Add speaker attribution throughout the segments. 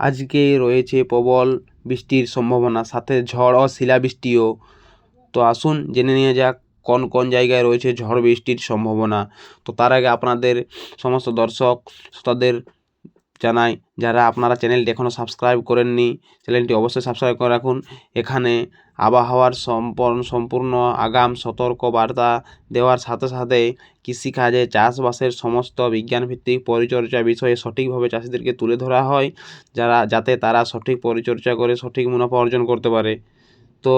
Speaker 1: আজকে রয়েছে প্রবল বৃষ্টির সম্ভাবনা, সাথে ঝড় ও শিলাবৃষ্টিও। তো আসুন জেনে নিয়ে যাক কোন কোন জায়গায় রয়েছে ঝড় বৃষ্টির সম্ভাবনা। তো তার আগে আপনাদের, সমস্ত দর্শক, শ্রোতাদের জানাই। যারা আপনারা চ্যানেলটি এখনও সাবস্ক্রাইব করেননি চ্যানেলটি অবশ্যই সাবস্ক্রাইব করে রাখুন। এখানে আবহাওয়ার সম্পূর্ণ সম্পূর্ণ আগাম সতর্ক বার্তা দেওয়ার সাথে সাথে কৃষিকাজে চাষবাসের সমস্ত বিজ্ঞানভিত্তিক পরিচর্যা বিষয়ে সঠিকভাবে চাষিদেরকে তুলে ধরা হয়, যারা যাতে তারা সঠিক পরিচর্যা করে সঠিক মুনাফা অর্জন করতে পারে। তো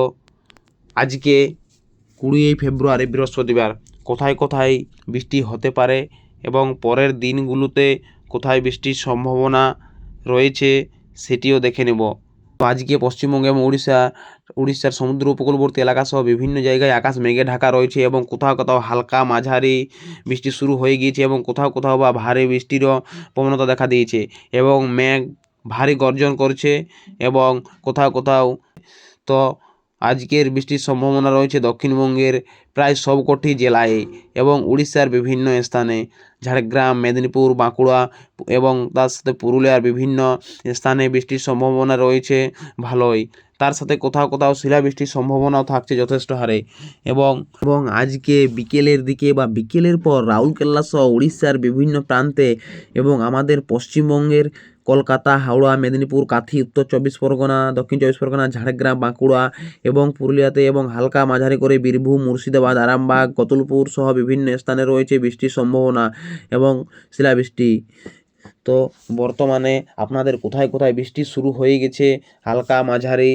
Speaker 1: আজকে কুড়ি ফেব্রুয়ারি বৃহস্পতিবার। কোথায় কোথায় বৃষ্টি হতে পারে? এবং পরের দিনগুলোতে কোথায় বৃষ্টির সম্ভাবনা রয়েছে সেটিও দেখে নেব। তো আজকে পশ্চিমবঙ্গ এবং উড়িষ্যা, উড়িষ্যার সমুদ্র উপকূলবর্তী এলাকা সহ বিভিন্ন জায়গায় আকাশ মেঘে ঢাকা রয়েছে এবং কোথাও কোথাও হালকা মাঝারি বৃষ্টি শুরু হয়ে গিয়েছে এবং কোথাও কোথাও বা ভারী বৃষ্টিরও প্রবণতা দেখা দিয়েছে এবং মেঘ ভারী গর্জন করছে এবং কোথাও কোথাও তো আজকের বৃষ্টির সম্ভাবনা রয়েছে দক্ষিণবঙ্গের প্রায় সবকটি জেলায় এবং উড়িষ্যার বিভিন্ন স্থানে। ঝাড়গ্রাম, মেদিনীপুর, বাঁকুড়া এবং তার সাথে পুরুলিয়ার বিভিন্ন স্থানে বৃষ্টির সম্ভাবনা রয়েছে ভালোই। তার সাথে কোথাও কোথাও শিলাবৃষ্টির সম্ভাবনাও থাকছে যথেষ্ট হারে এবং এবং আজকে বিকেলের দিকে বা বিকেলের পর রাউরকেল্লা সহ উড়িষ্যার বিভিন্ন প্রান্তে এবং আমাদের পশ্চিমবঙ্গের কলকাতা, হাওড়া, মেদিনীপুর, কাঁথি, উত্তর চব্বিশ পরগনা, দক্ষিণ চব্বিশ পরগনা, ঝাড়গ্রাম, বাঁকুড়া এবং পুরুলিয়াতে এবং হালকা মাঝারি করে বীরভূম, মুর্শিদাবাদ, আরামবাগ, কতুলপুর সহ বিভিন্ন স্থানে রয়েছে বৃষ্টির সম্ভাবনা এবং শিলাবৃষ্টি। তো বর্তমানে আপনাদের কোথায় কোথায় বৃষ্টি শুরু হয়ে গেছে, হালকা, মাঝারি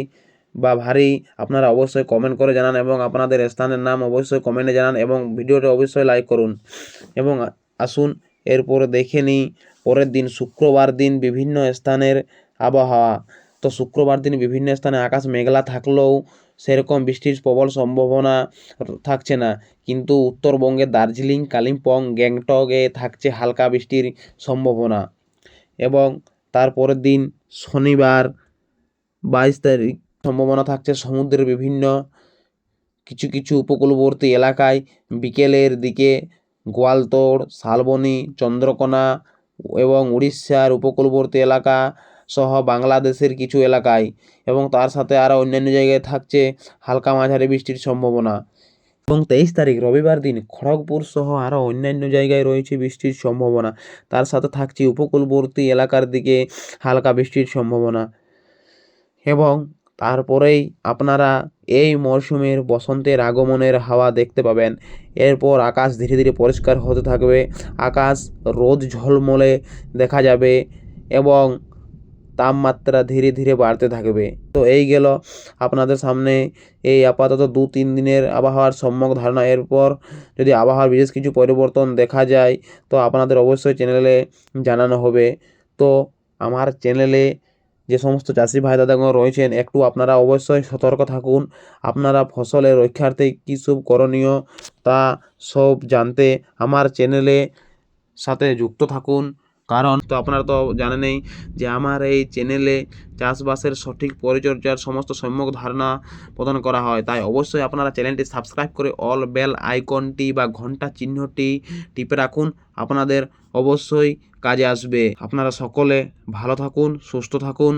Speaker 1: বা ভারী, আপনারা অবশ্যই কমেন্ট করে জানান এবং আপনাদের স্থানের নাম অবশ্যই কমেন্টে জানান এবং ভিডিওটা অবশ্যই লাইক করুন। এবং আসুন, এরপরে দেখে নিই পরের দিন শুক্রবার দিন বিভিন্ন স্থানের আবহাওয়া। তো শুক্রবার দিন বিভিন্ন স্থানে আকাশ মেঘলা থাকলেও সেরকম বৃষ্টির প্রবল সম্ভাবনা থাকছে না। কিন্তু উত্তরবঙ্গের দার্জিলিং, কালিম্পং, গ্যাংটকে থাকছে হালকা বৃষ্টির সম্ভাবনা। এবং তারপরের দিন শনিবার বাইশ তারিখ সম্ভাবনা থাকছে সমুদ্রের বিভিন্ন কিছু কিছু উপকূলবর্তী এলাকায়। বিকেলের দিকে গোয়ালতোড়, শালবনি, চন্দ্রকোনা এবং উড়িষ্যার উপকূলবর্তী এলাকা সহ বাংলাদেশের কিছু এলাকায় এবং তার সাথে আরও অন্যান্য জায়গায় থাকছে হালকা মাঝারি বৃষ্টির সম্ভাবনা। এবং তেইশ তারিখ রবিবার দিন খড়গপুর সহ আরও অন্যান্য জায়গায় রয়েছে বৃষ্টির সম্ভাবনা। তার সাথে থাকছে উপকূলবর্তী এলাকার দিকে হালকা বৃষ্টির সম্ভাবনা। এবং তারপরেই আপনারা এই মরশুমের বসন্তের আগমনের হাওয়া দেখতে পাবেন। এরপর আকাশ ধীরে ধীরে পরিষ্কার হতে থাকবে। আকাশ রোদ ঝলমলে দেখা যাবে এবং তাপমাত্রা ধীরে ধীরে বাড়তে থাকবে। তো এই গেল আপনাদের সামনে এই আপাতত দু তিন দিনের আবহাওয়ার সম্যক ধারণা। এরপর যদি আবহাওয়ার বিশেষ কিছু পরিবর্তন দেখা যায়, তো আপনাদের অবশ্যই চ্যানেলে জানানো হবে। তো আমার চ্যানেলে যে সমস্ত চাষি ভাই দাদাগণ রয়েছেন, একটু আপনারা অবশ্যই সতর্ক থাকুন। আপনারা ফসলের রক্ষার্থে কী সব করণীয় তা সব জানতে আমার চ্যানেলে সাথে যুক্ত থাকুন। কারণ তো আপনারা তো জানেনই যে আমার এই চ্যানেলে চাষবাসের সঠিক পরিচর্যার সমস্ত সম্যক ধারণা প্রদান করা হয়। তাই অবশ্যই আপনারা চ্যানেলটি সাবস্ক্রাইব করে অল বেল আইকনটি বা ঘণ্টা চিহ্নটি টিপে রাখুন। আপনাদের অবশ্যই কাজে আসবে। আপনারা সকলে ভালো থাকুন, সুস্থ থাকুন।